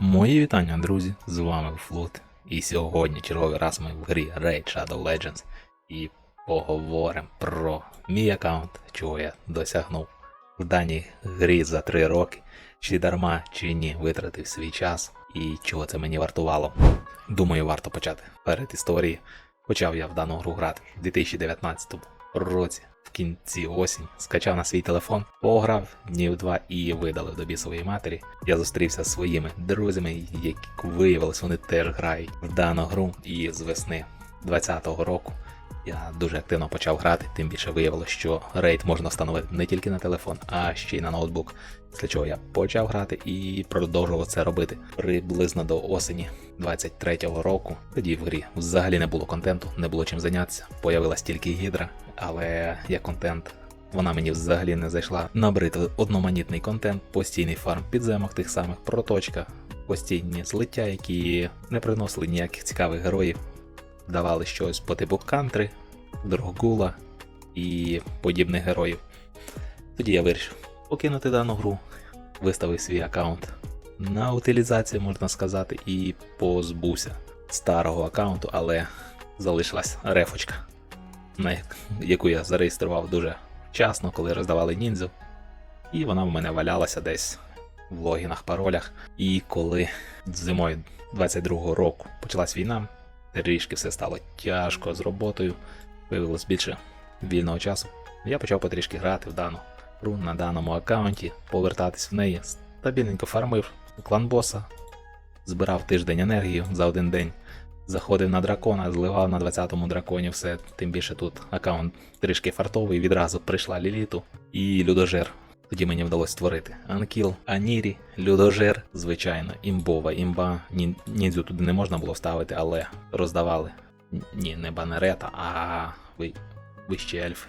Мої вітання, друзі! З вами Флут. І сьогодні черговий раз ми в грі Raid Shadow Legends і поговоримо про мій аккаунт, чого я досягнув в даній грі за 3 роки, чи дарма, чи ні, витратив свій час і чого це мені вартувало. Думаю, варто почати перед історії. Почав я в дану гру грати в 2019 році. В кінці осінь скачав на свій телефон, пограв днів два і видалив до бісової матері. Я зустрівся зі своїми друзями, які виявилось, вони теж грають в дану гру. І з весни 2020 року я дуже активно почав грати, тим більше виявилося, що рейд можна встановити не тільки на телефон, а ще й на ноутбук. Після чого я почав грати і продовжував це робити приблизно до осені 23-го року. Тоді в грі взагалі не було контенту, не було чим зайнятися. Появилась тільки гідра, але як контент. Вона мені взагалі не зайшла. Набрити одноманітний контент, постійний фарм підземок тих самих проточка, постійні злиття, які не приносили ніяких цікавих героїв, давали щось по типу кантри, Дрогула і подібних героїв. Тоді я вирішив покинути дану гру, виставив свій аккаунт на утилізацію, можна сказати, і позбувся старого аккаунту, але залишилась рефочка, на яку я зареєстрував дуже вчасно, коли роздавали ніндзю. І вона в мене валялася десь в логінах, паролях. І коли зимою 22-го року почалась війна, трішки все стало тяжко з роботою, виявилось більше вільного часу. Я почав потрішки грати в дану гру на даному аккаунті, повертатись в неї, стабільненько фармив клан боса, збирав тиждень енергію за один день, заходив на дракона, зливав на 20-му драконі все, тим більше тут аккаунт трішки фартовий, відразу прийшла Ліліту і Людожер. Тоді мені вдалося створити Анкіл, Анірі, Людожер, звичайно, імбова, імба. Ні, ніндзю туди не можна було вставити, але роздавали. Ні, не банерета, а ви, вищий ельф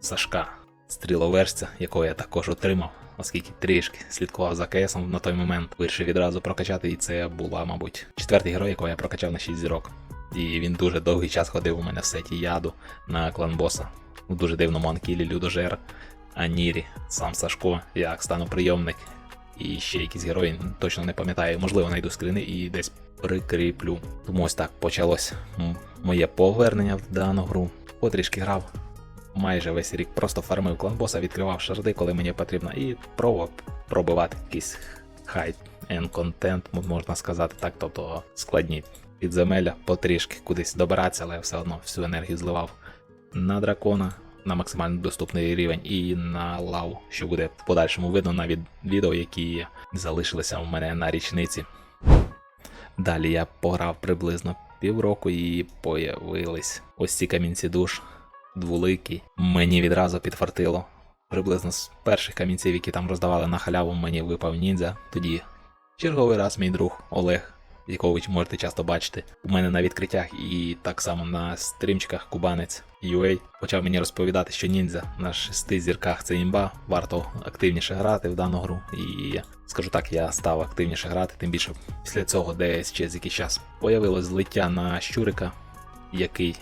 Сашка, стріловерця, якого я також отримав, оскільки трішки слідкував за КСом на той момент. Вирішив відразу прокачати, і це була, мабуть, четвертий герой, якого я прокачав на 6 зірок. І він дуже довгий час ходив у мене в сеті яду на клан боса. У дуже дивному анкілі Людожер, Анірі, сам Сашко, як стану прийомник. І ще якісь герої, точно не пам'ятаю, можливо, знайду скрини і десь прикріплю. Тому ось так почалось моє повернення в дану гру. Потрішки грав, майже весь рік просто фармив клан боса, відкривав шарди, коли мені потрібно, і пробував пробивати якийсь хайт and контент, можна сказати так, тобто складні підземелля, потрішки кудись добиратися, але все одно всю енергію зливав на дракона. На максимально доступний рівень і на лаву, що буде в подальшому видно на від- відео, які залишилися у мене на річниці. Далі я пограв приблизно півроку і появились ось ці камінці душ двуликий. Мені відразу підфартило. Приблизно з перших камінців, які там роздавали на халяву, мені випав ніндзя. Тоді черговий раз мій друг Олег, якого ви можете часто бачити, у мене на відкриттях і так само на стрімчиках Кубанець UA почав мені розповідати, що ніндзя на шести зірках це імба, варто активніше грати в дану гру. І скажу так, я став активніше грати, тим більше після цього, десь через якийсь час, появилось злиття на щурика, який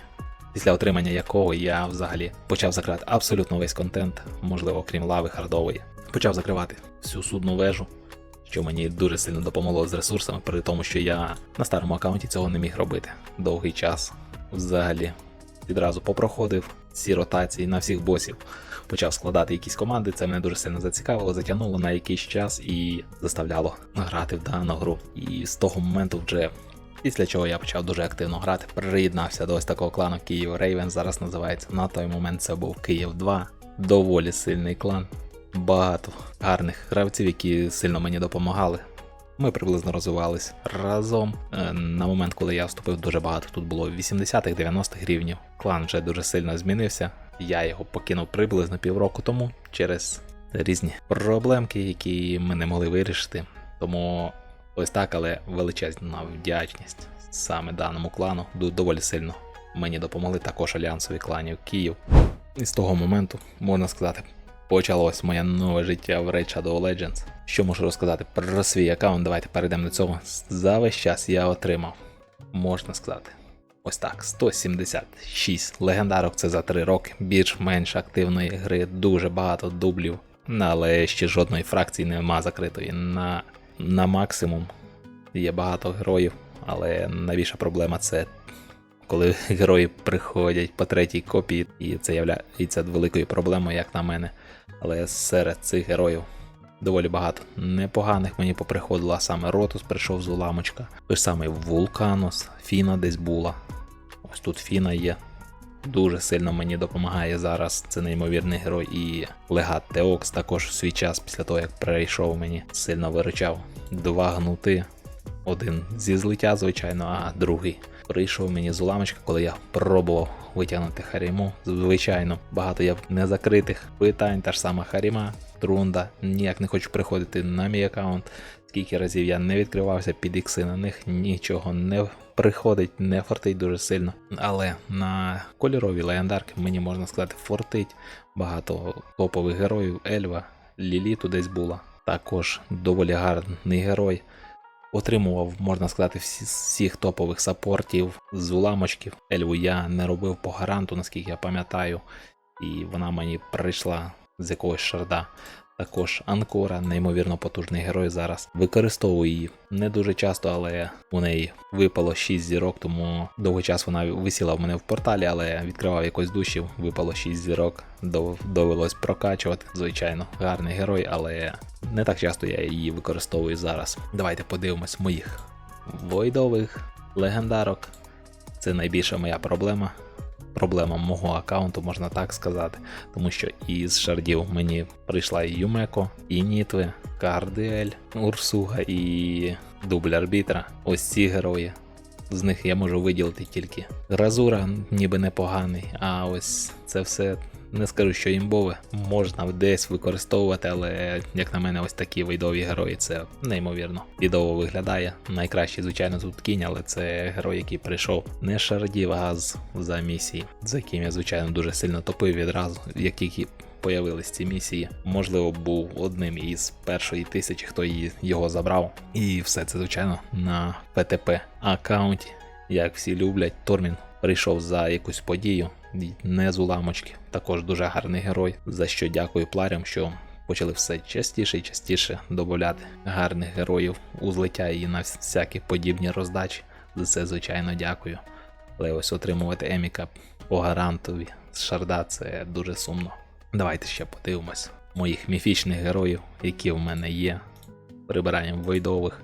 після отримання якого я взагалі почав закривати абсолютно весь контент, можливо, крім лави хардової. Почав закривати всю судну вежу, що мені дуже сильно допомогло з ресурсами, при тому, що я на старому аккаунті цього не міг робити довгий час. Взагалі відразу попроходив ці ротації на всіх босів. Почав складати якісь команди, це мене дуже сильно зацікавило, затягнуло на якийсь час і заставляло грати в дану гру. І з того моменту вже Після чого я почав дуже активно грати, приєднався до ось такого клану Київ Рейвен, зараз називається. На той момент це був Київ 2. Доволі сильний клан. Багато гарних гравців, які сильно мені допомагали. Ми приблизно розвивались разом. Е, На момент, коли я вступив, дуже багато тут було 80-х, 90-х рівнів. Клан вже дуже сильно змінився. Я його покинув приблизно півроку тому через різні проблемки, які ми не могли вирішити. Тому Ось так, але величезна вдячність саме даному клану доволі сильно. Мені допомогли також альянсові кланів Київ. І з того моменту, можна сказати, почалось моє нове життя в Raid Shadow Legends. Що можу розказати про свій аккаунт? Давайте перейдемо до цього. За весь час я отримав, можна сказати, ось так: 176 легендарок це за 3 роки. Більш-менш активної гри, дуже багато дублів. Але ще жодної фракції нема закритої на на максимум є багато героїв, але найбільша проблема це коли герої приходять по третій копії, і це являється великою проблемою, як на мене. Але серед цих героїв доволі багато непоганих мені поприходило, а саме Ротус прийшов з уламочка. Той самий Вулканус, Фіна десь була. Ось тут Фіна є. Дуже сильно мені допомагає зараз. Це неймовірний герой. І легат Теокс також в свій час, після того як перейшов мені, сильно виручав. Два гнути. Один зі злиття, звичайно, а другий прийшов мені з уламочка, коли я пробував витягнути Харіму. Звичайно, багато є незакритих питань, та ж сама Харіма, Трунда. Ніяк не хочу приходити на мій аккаунт. Скільки разів я не відкривався під ікси на них, нічого не приходить, не фортить дуже сильно. Але на кольорові легендарки мені можна сказати фортить. Багато топових героїв, Ельва, Ліліту десь була. Також доволі гарний герой. Отримував, можна сказати, всі, всіх топових саппортів з уламочків. Ельву я не робив по гаранту, наскільки я пам'ятаю, і вона мені прийшла з якогось шарда. Також Анкора, неймовірно потужний герой зараз. Використовую її не дуже часто, але у неї випало 6 зірок, тому довгий час вона висіла в мене в порталі, але відкривав якось душів, випало 6 зірок, довелось прокачувати. Звичайно, гарний герой, але не так часто я її використовую зараз. Давайте подивимось моїх войдових легендарок. Це найбільша моя проблема. Проблема мого аккаунту, можна так сказати. Тому що із шардів мені прийшла і Юмеко, і Нітви, Кардіель, Урсуга і дубль арбітра. Ось ці герої. З них я можу виділити тільки Гразура, ніби непоганий, а ось це все не скажу, що імбове можна десь використовувати, але як на мене, ось такі вийдові герої це неймовірно. Бідово виглядає. Найкращий, звичайно, тут кінь, але це герой, який прийшов не шардів, а за місії, за яким я, звичайно, дуже сильно топив відразу, як тільки появились ці місії. Можливо, був одним із першої тисячі, хто її його забрав. І все це, звичайно, на ПТП аккаунті. Як всі люблять, Тормін прийшов за якусь подію, не з уламочки. Також дуже гарний герой, за що дякую пларям, що почали все частіше і частіше додати гарних героїв у злиття і на всякі подібні роздачі. За це, звичайно, дякую. Але ось отримувати Еміка по гарантові з шарда це дуже сумно. Давайте ще подивимось моїх міфічних героїв, які в мене є. Прибираємо войдових.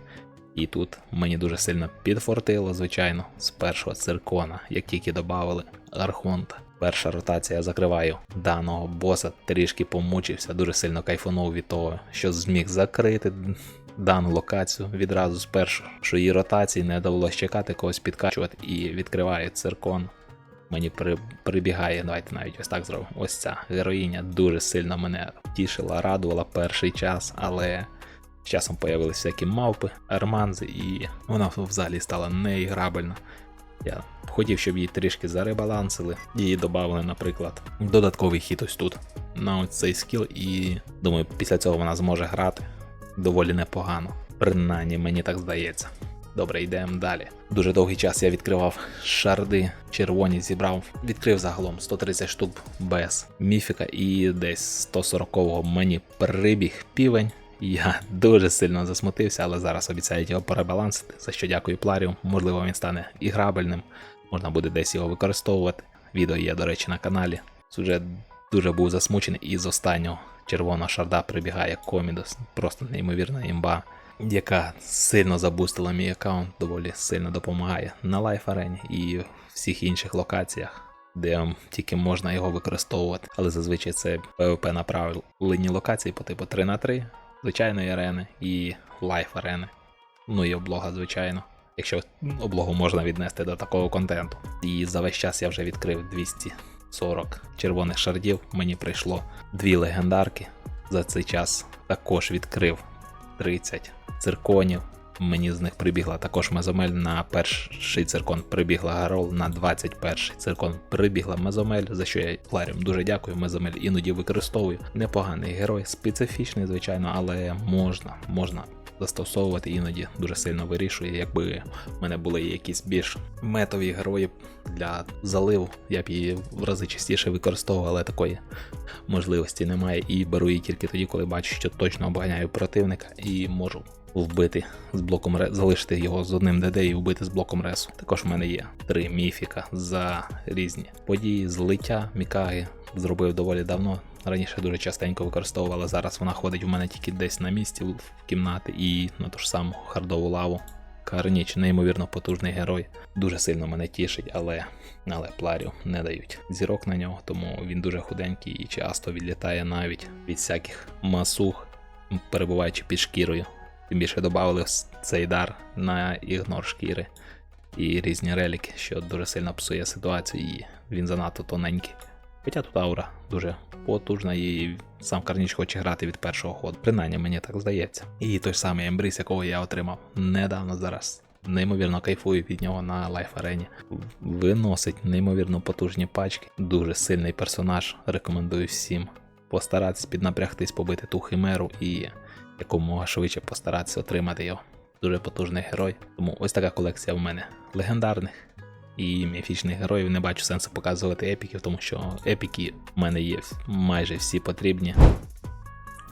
І тут мені дуже сильно підфортило, звичайно, з першого циркона, як тільки додали Архонта. Перша ротація закриваю даного боса, трішки помучився, дуже сильно кайфанув від того, що зміг закрити дану локацію відразу з першої ротації, не довелося чекати когось підкачувати і відкриваю циркон. Мені при, прибігає, давайте навіть ось так зробимо. Ось ця героїня дуже сильно мене тішила, радувала перший час, але з часом появилися всякі мавпи, арманзи, і вона взагалі стала неіграбельна. Я хотів, щоб її трішки заребалансили, її додали, наприклад, додатковий хід ось тут на цей скіл, і думаю, після цього вона зможе грати доволі непогано. Принаймні, мені так здається. Добре, йдемо далі. Дуже довгий час я відкривав шарди, червоні зібрав, відкрив загалом 130 штук без міфіка, і десь 140-го мені прибіг півень. Я дуже сильно засмутився, але зараз обіцяють його перебалансити, за що дякую Пларію. Можливо, він стане іграбельним, можна буде десь його використовувати. Відео є, до речі, на каналі. Вже дуже був засмучений, і з останнього червоного шарда прибігає Комідос. Просто неймовірна імба, яка сильно забустила мій аккаунт, доволі сильно допомагає на лайф арені і всіх інших локаціях. Де тільки можна його використовувати, але зазвичай це PvP направлені локації по типу 3 на 3 звичайної арени і лайф арени. Ну і облога, звичайно. Якщо облогу можна віднести до такого контенту. І за весь час я вже відкрив 240 червоних шардів. Мені прийшло дві легендарки. За цей час також відкрив 30 цирконів. Мені з них прибігла також мезомель на перший циркон прибігла Гарол, на 21 циркон прибігла мезомель, за що я Ларім дуже дякую. Мезомель іноді використовую. Непоганий герой, специфічний, звичайно, але можна, можна застосовувати іноді дуже сильно вирішує. Якби в мене були якісь більш метові герої для заливу, я б її в рази частіше використовував, але такої можливості немає. І беру її тільки тоді, коли бачу, що точно обганяю противника і можу вбити з блоком ре... залишити його з одним ДД і вбити з блоком ресу. Також в мене є три міфіка за різні події, злиття Мікаги. Зробив доволі давно. Раніше дуже частенько використовував, зараз вона ходить у мене тільки десь на місці в кімнати і на ту ж саму хардову лаву. Карніч, неймовірно потужний герой. Дуже сильно мене тішить, але, але пларів не дають зірок на нього, тому він дуже худенький і часто відлітає навіть від всяких масух, перебуваючи під шкірою. Тим більше додали цей дар на ігнор шкіри і різні реліки, що дуже сильно псує ситуацію, і він занадто тоненький. Хоча тут аура дуже потужна, і сам Карніч хоче грати від першого ходу. Принаймні мені так здається. І той самий ембрис, якого я отримав недавно зараз. Неймовірно кайфую від нього на лайф арені. Виносить неймовірно потужні пачки. Дуже сильний персонаж. Рекомендую всім постаратись піднапрягтись, побити ту химеру і якомога швидше постаратися отримати його. Дуже потужний герой. Тому ось така колекція в мене легендарних і міфічних героїв. Не бачу сенсу показувати епіків, тому що епіки в мене є майже всі потрібні.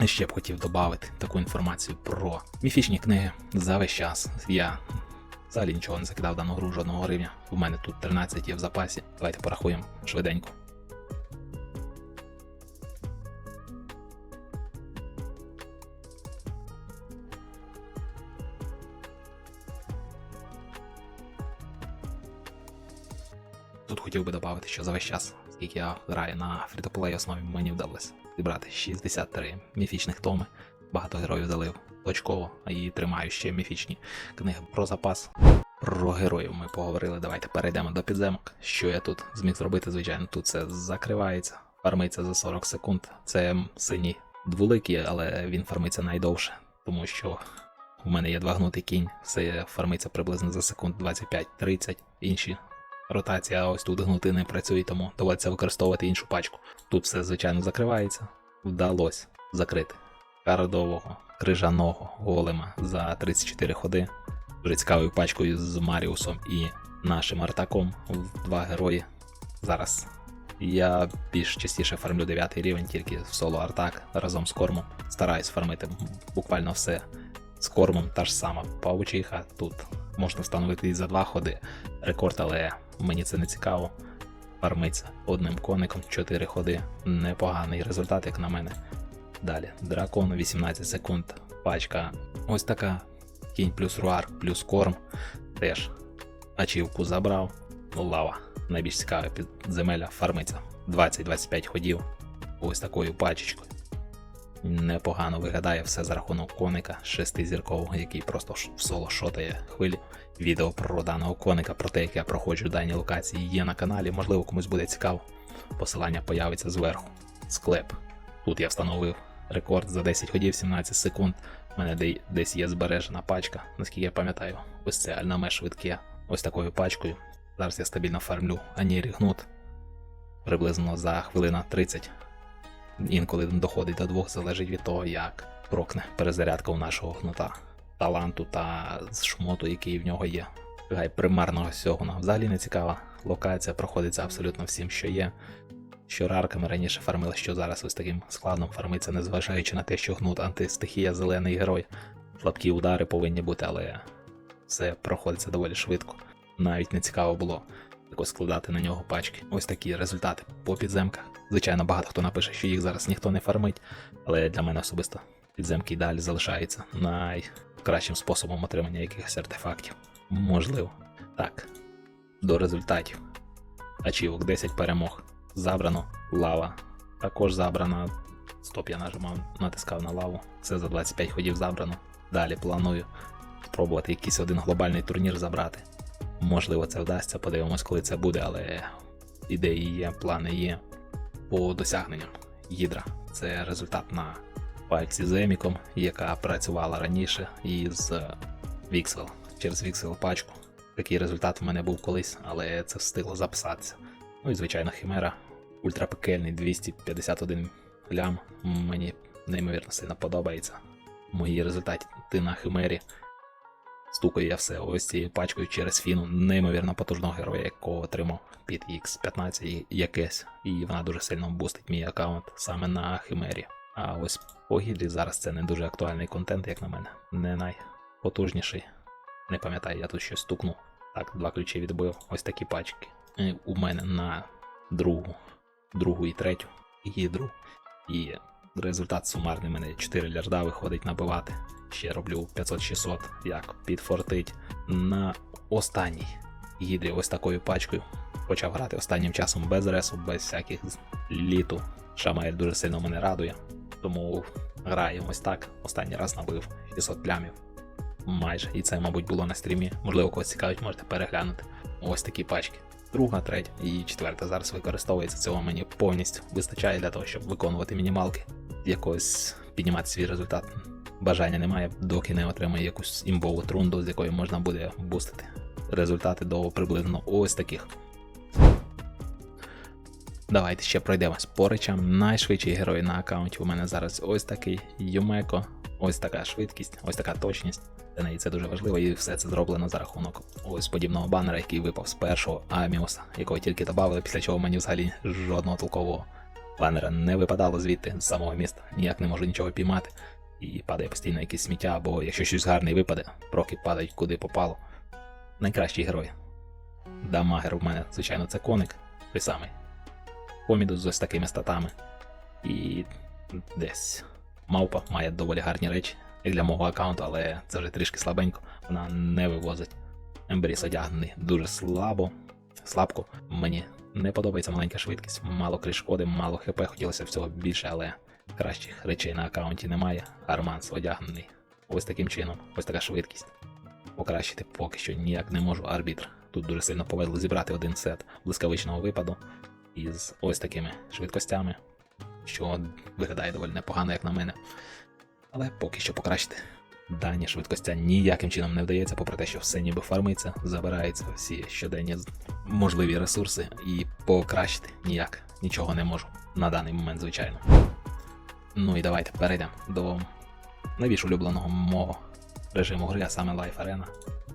Ще б хотів додати таку інформацію про міфічні книги за весь час. Я взагалі нічого не закидав дану гру жодного гривня. У мене тут 13 є в запасі. Давайте порахуємо швиденько. Хотів би додати, що за весь час, скільки я граю на фрітоплей основі, мені вдалося зібрати 63 міфічних томи. Багато героїв залив точково, і тримаю ще міфічні книги про запас. Про героїв ми поговорили. Давайте перейдемо до підземок. Що я тут зміг зробити, звичайно, тут це закривається, фармиться за 40 секунд. Це синій двуликий, але він фармиться найдовше, тому що у мене є два гнутий кінь, все фармиться приблизно за секунд 25-30. Інші ротація, а ось тут гнути не працює, тому доводиться використовувати іншу пачку. Тут все, звичайно, закривається. Вдалося закрити кардового, крижаного голема за 34 ходи. Дуже цікавою пачкою з Маріусом і нашим артаком. Два герої. Зараз я більш частіше фармлю 9 рівень, тільки в соло артак разом з кормом. Стараюсь фармити буквально все з кормом, та ж сама паучиха. Тут можна встановити і за два ходи рекорд, але мені це не цікаво. Фармиться одним коником 4 ходи. Непоганий результат, як на мене. Далі, дракон 18 секунд. Пачка ось така. Кінь плюс руар, плюс корм. Теж ачівку забрав. Лава. Найбільш цікаве підземелля фармиться 20-25 ходів. Ось такою пачечкою. Непогано виглядає все за рахунок коника шестизіркового, який просто в соло шотає хвилі. Відео про даного коника, про те, як я проходжу дані локації, є на каналі. Можливо, комусь буде цікаво. Посилання появиться зверху. Склеп. Тут я встановив рекорд за 10 ходів, 17 секунд. У мене десь є збережена пачка, наскільки я пам'ятаю. Ось це альнаме швидке. Ось такою пачкою. Зараз я стабільно фармлю Анірі Гнут. Приблизно за хвилина 30. Інколи доходить до двох, залежить від того, як прокне перезарядка у нашого гнута, таланту та шмоту, який в нього є. Гай примарного всього нам взагалі не цікава. Локація проходиться абсолютно всім, що є. Що рарками раніше фармили, що зараз ось таким складом фармиться, незважаючи на те, що гнут антистихія зелений герой. Слабкі удари повинні бути, але все проходиться доволі швидко. Навіть не цікаво було якось складати на нього пачки. Ось такі результати по підземках. Звичайно, багато хто напише, що їх зараз ніхто не фармить, але для мене особисто підземки далі залишаються найкращим способом отримання якихось артефактів. Можливо. Так, до результатів. Ачівок 10 перемог. Забрано лава. Також забрана. Стоп, я нажимав, натискав на лаву. Це за 25 ходів забрано. Далі планую спробувати якийсь один глобальний турнір забрати. Можливо, це вдасться, подивимось, коли це буде, але ідеї є, плани є. По досягненням Гідра це результат на пальці з Еміком, яка працювала раніше із Віксел через Віксел пачку. Такий результат в мене був колись, але це встигло записатися. Ну і звичайно, Хімера ультрапекельний 251 лям. Мені неймовірно сильно подобається. Мої результати на Химері стукаю я все ось цією пачкою через фіну, неймовірно потужного героя, якого отримав під X15 якесь, і вона дуже сильно бустить мій аккаунт саме на Химері. А ось по гідрі зараз це не дуже актуальний контент, як на мене, не потужніший. Не пам'ятаю, я тут щось стукнув. Так, два ключі відбив. Ось такі пачки. І у мене на другу, другу і третю гідру. І результат сумарний мене 4 лярда виходить набивати. Ще роблю 500-600, як підфортить. На останній гідрі ось такою пачкою. Почав грати останнім часом без ресу, без всяких літу. Шамаель дуже сильно мене радує. Тому граємо ось так. Останній раз набив 600 плямів. Майже. І це, мабуть, було на стрімі. Можливо, когось цікавить, можете переглянути. Ось такі пачки. Друга, третя і четверта зараз використовується. Цього мені повністю вистачає для того, щоб виконувати мінімалки, якось піднімати свій результат. Бажання немає, доки не отримає якусь імбову трунду, з якою можна буде бустити результати до приблизно ось таких. Давайте ще пройдемось по речам. Найшвидший герой на аккаунті у мене зараз ось такий Юмеко, ось така швидкість, ось така точність. Для неї це дуже важливо, і все це зроблено за рахунок ось подібного банера, який випав з першого Аміуса, якого тільки додали, після чого мені взагалі жодного толкового банера не випадало звідти з самого міста. Ніяк не можу нічого піймати. І падає постійно якесь сміття, або якщо щось гарне випаде, проки падають куди попало. Найкращий герой. Дамагер у мене, звичайно, це коник, той самий. Помідус з ось такими статами. І десь мавпа має доволі гарні речі, як для мого аккаунту, але це вже трішки слабенько, вона не вивозить. Ембріс одягнений дуже слабо, слабко. Мені не подобається маленька швидкість, мало криш шкоди, мало хп, хотілося всього більше, але кращих речей на аккаунті немає. Арманс одягнений. Ось таким чином, ось така швидкість. Покращити поки що ніяк не можу. Арбітр. Тут дуже сильно повезло зібрати один сет блискавичного випаду із ось такими швидкостями, що виглядає доволі непогано, як на мене. Але поки що покращити дані швидкостя ніяким чином не вдається, попри те, що все ніби фармиться, забираються всі щоденні можливі ресурси, і покращити ніяк нічого не можу на даний момент, звичайно. Ну і давайте перейдемо до найбільш улюбленого мого режиму гри, а саме Life Arena.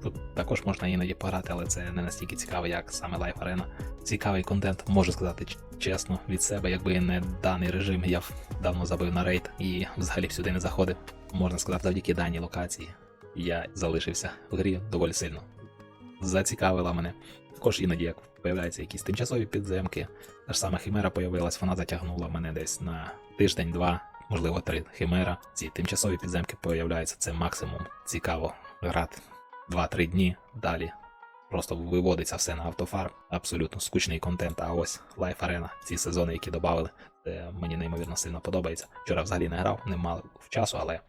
Тут також можна іноді пограти, але це не настільки цікаво, як саме Life Arena. Цікавий контент, можу сказати чесно від себе, якби не даний режим, я давно забив на рейд і взагалі сюди не заходив. Можна сказати, завдяки даній локації я залишився в грі доволі сильно. Зацікавила мене. Також іноді, як появляються якісь тимчасові підземки, та ж сама Химера появилась, вона затягнула мене десь на тиждень-два, можливо, три Химера. Ці тимчасові підземки появляються, це максимум цікаво грати 2-3 дні. Далі просто виводиться все на автофарм. Абсолютно скучний контент. А ось Life Arena, ці сезони, які додали, мені неймовірно сильно подобається. Вчора взагалі не грав, не мав часу, але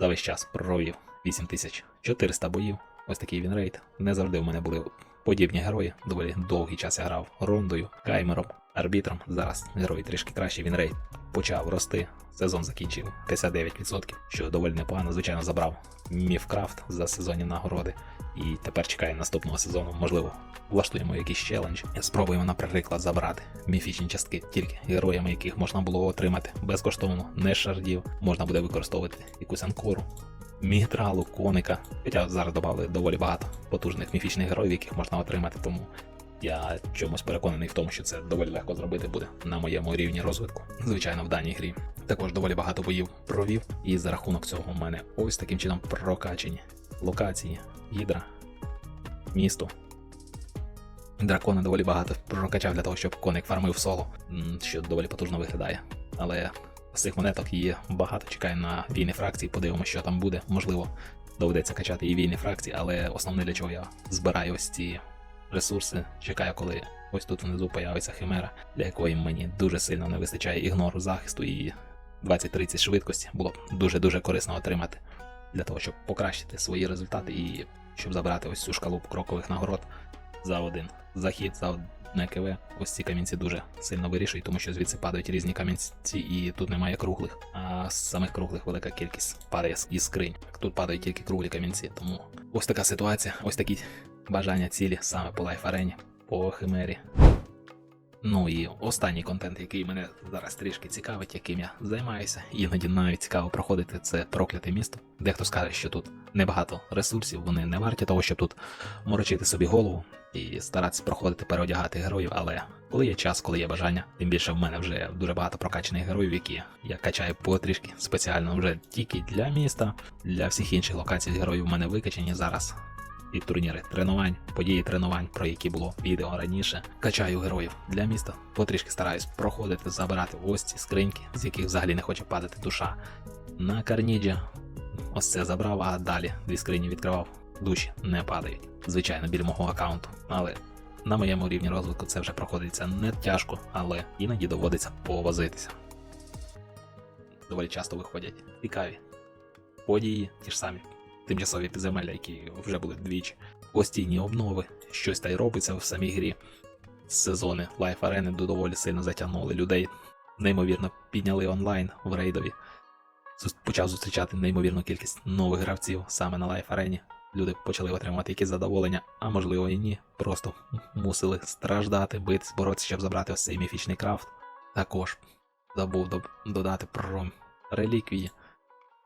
за весь час провів 8400 боїв. Ось такий він рейд. Не завжди в мене були подібні герої. Доволі довгий час я грав Рондою, Каймером, арбітром. Зараз герої трішки краще. Він рейд почав рости. Сезон закінчив 59%, що доволі непогано. Звичайно, забрав Міфкрафт за сезонні нагороди. І тепер чекає наступного сезону. Можливо, влаштуємо якийсь челендж. Спробуємо, наприклад, забрати міфічні частки, тільки героями, яких можна було отримати безкоштовно, не шардів. Можна буде використовувати якусь анкору, мігдралу, коника. Хоча зараз додали доволі багато потужних міфічних героїв, яких можна отримати, тому я чомусь переконаний в тому, що це доволі легко зробити буде на моєму рівні розвитку. Звичайно, в даній грі. Також доволі багато боїв провів, і за рахунок цього у мене ось таким чином прокачені локації, гідра, місто. Дракона доволі багато прокачав для того, щоб коник фармив соло, що доволі потужно виглядає. Але з цих монеток є багато. Чекаю на війни фракції, подивимося, що там буде. Можливо, доведеться качати і війни фракції, але основне для чого я збираю ось ці ресурси. Чекаю, коли ось тут внизу появиться химера, для якої мені дуже сильно не вистачає ігнору захисту і 20-30 швидкості. Було б дуже-дуже корисно отримати для того, щоб покращити свої результати і щоб забрати ось цю шкалу крокових нагород за один захід, за одне КВ. Ось ці камінці дуже сильно вирішують, тому що звідси падають різні камінці, і тут немає круглих. А з самих круглих велика кількість з- із скринь. Тут падають тільки круглі камінці. Тому ось така ситуація, ось такі бажання цілі саме по лайф арені, по химері. Ну і останній контент, який мене зараз трішки цікавить, яким я займаюся, іноді навіть цікаво проходити, це прокляте місто. Дехто скаже, що тут небагато ресурсів, вони не варті того, щоб тут морочити собі голову і старатися проходити, переодягати героїв. Але коли є час, коли є бажання, тим більше в мене вже дуже багато прокачаних героїв, які я качаю потрішки спеціально вже тільки для міста, для всіх інших локацій героїв в мене викачані зараз і турніри тренувань, події тренувань, про які було відео раніше. Качаю героїв для міста. Потрішки стараюсь проходити, забирати ось ці скриньки, з яких взагалі не хоче падати душа. На Карніджі ось це забрав, а далі дві скрині відкривав. Душі не падають. Звичайно, біля мого аккаунту. Але на моєму рівні розвитку це вже проходиться не тяжко, але іноді доводиться повозитися. Доволі часто виходять цікаві події, ті ж самі тимчасові підземелля, які вже були двічі, постійні обнови, щось та й робиться в самій грі. Сезони лайф арени доволі сильно затягнули людей, неймовірно підняли онлайн в рейдові. Почав зустрічати неймовірну кількість нових гравців саме на лайф арені. Люди почали отримувати якісь задоволення, а можливо і ні. Просто мусили страждати, битись, боротися, щоб забрати ось цей міфічний крафт. Також забув додати про реліквії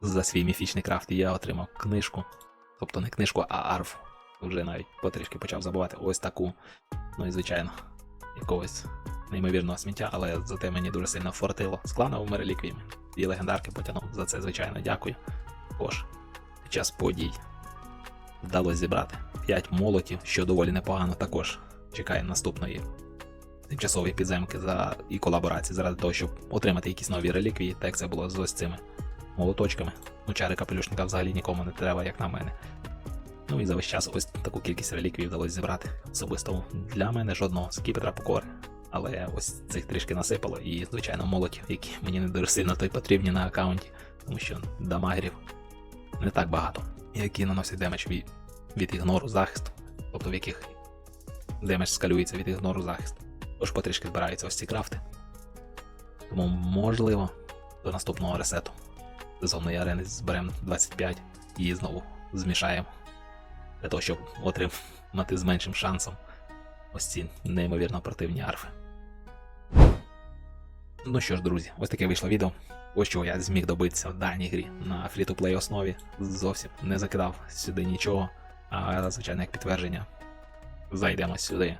за свій міфічний крафт і я отримав книжку. Тобто не книжку, а арф. Вже навіть потрішки почав забувати ось таку. Ну і звичайно, якогось неймовірного сміття, але зате мені дуже сильно фортило з клановими реліквіями. І легендарки потягнув за це, звичайно, дякую. Також під час подій вдалося зібрати 5 молотів, що доволі непогано також чекає наступної тимчасової підземки за і колаборації заради того, щоб отримати якісь нові реліквії, так як це було з ось цими молоточками. Ну, чари капелюшника взагалі нікому не треба, як на мене. Ну і за весь час ось таку кількість реліквій вдалося зібрати. Особисто для мене жодного скіпетра покори. Але ось цих трішки насипало, і, звичайно, молотів, які мені не дуже сильно той потрібні на аккаунті, тому що дамагерів не так багато, які наносять демедж від, від ігнору захисту, тобто в яких демедж скалюється від ігнору захисту. Тож потрішки збираються ось ці крафти. Тому, можливо, до наступного ресету сезонної арени зберемо 25 і знову змішаємо. Для того, щоб отримати з меншим шансом ось ці неймовірно противні арфи. Ну що ж, друзі, ось таке вийшло відео. Ось чого я зміг добитися в даній грі на фрі-то-плей основі. Зовсім не закидав сюди нічого. А звичайно, як підтвердження. Зайдемо сюди.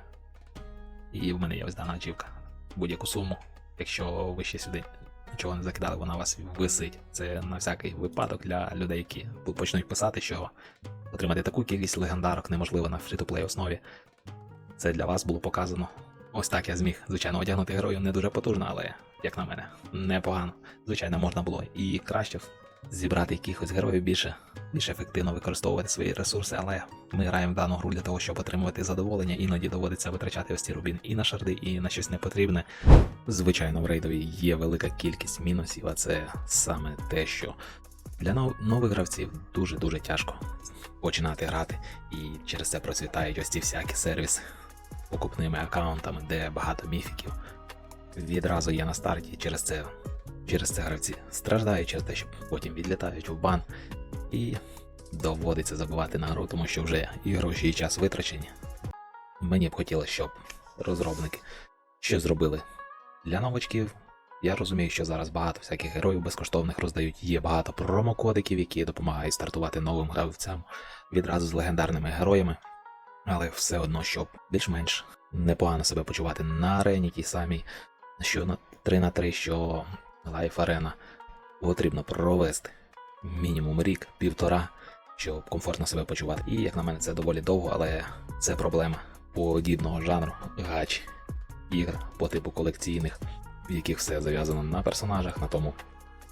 І в мене є ось дана ачівка. Будь-яку суму. Якщо ви ще сюди нічого не закидали, вона у вас висить. Це на всякий випадок для людей, які почнуть писати, що отримати таку кількість легендарок неможливо на фрі-то-плей основі. Це для вас було показано. Ось так я зміг, звичайно, одягнути герою не дуже потужно, але, як на мене, непогано. Звичайно, можна було і краще зібрати якихось героїв більше, більш ефективно використовувати свої ресурси, але ми граємо в дану гру для того, щоб отримувати задоволення, іноді доводиться витрачати ось ці рубін і на шарди, і на щось непотрібне. Звичайно, в рейдові є велика кількість мінусів, а це саме те, що для нов- нових гравців дуже-дуже тяжко починати грати, і через це процвітають ось ці всякі сервіси покупними аккаунтами, де багато міфіків відразу є на старті, через це, через це гравці страждають через те, що потім відлітають в бан, і доводиться забивати на гру, тому що вже і гроші, і час витрачені. Мені б хотілося, щоб розробники що зробили для новачків. Я розумію, що зараз багато всяких героїв безкоштовних роздають. Є багато промокодиків, які допомагають стартувати новим гравцям відразу з легендарними героями. Але все одно, щоб більш-менш непогано себе почувати на арені тій самій, що на 3 на 3, що Life Arena, потрібно провести мінімум рік, півтора, щоб комфортно себе почувати. І як на мене, це доволі довго, але це проблема подібного жанру гач ігр по типу колекційних, в яких все зав'язано на персонажах, на тому,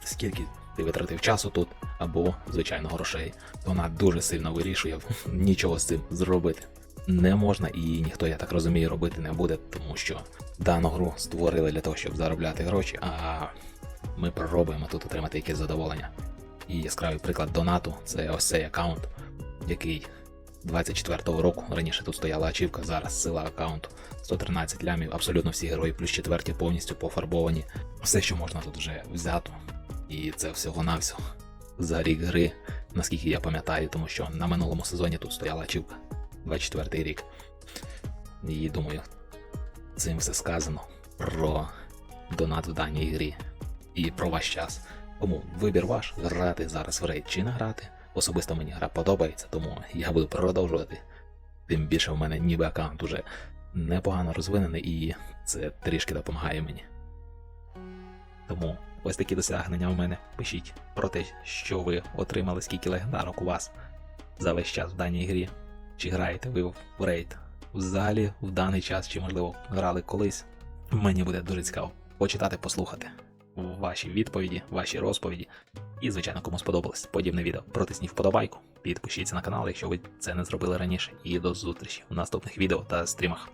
скільки ти витратив часу тут, або, звичайно, грошей. Вона дуже сильно вирішує нічого з цим зробити. Не можна і ніхто, я так розумію, робити не буде, тому що дану гру створили для того, щоб заробляти гроші, а ми пробуємо тут отримати якесь задоволення. І яскравий приклад донату це ось цей аккаунт, який 24-го року раніше тут стояла ачівка, зараз сила аккаунту 113 лямів, абсолютно всі герої, плюс четверті повністю пофарбовані. Все, що можна тут вже взято. І це всього-навсього за рік гри, наскільки я пам'ятаю, тому що на минулому сезоні тут стояла ачівка 24 рік. І думаю, цим все сказано. про донат в даній грі і про ваш час. Тому вибір ваш грати зараз в рейд чи не грати. Особисто мені гра подобається, тому я буду продовжувати. Тим більше в мене ніби аккаунт уже непогано розвинений і це трішки допомагає мені. Тому ось такі досягнення у мене. Пишіть про те, що ви отримали, скільки легендарок у вас за весь час в даній грі. Чи граєте ви в рейд? Взагалі в даний час, чи можливо грали колись. Мені буде дуже цікаво почитати, послухати ваші відповіді, ваші розповіді. І, звичайно, кому сподобалось подібне відео, протисніть вподобайку, підпишіться на канал, якщо ви це не зробили раніше. І до зустрічі в наступних відео та стрімах.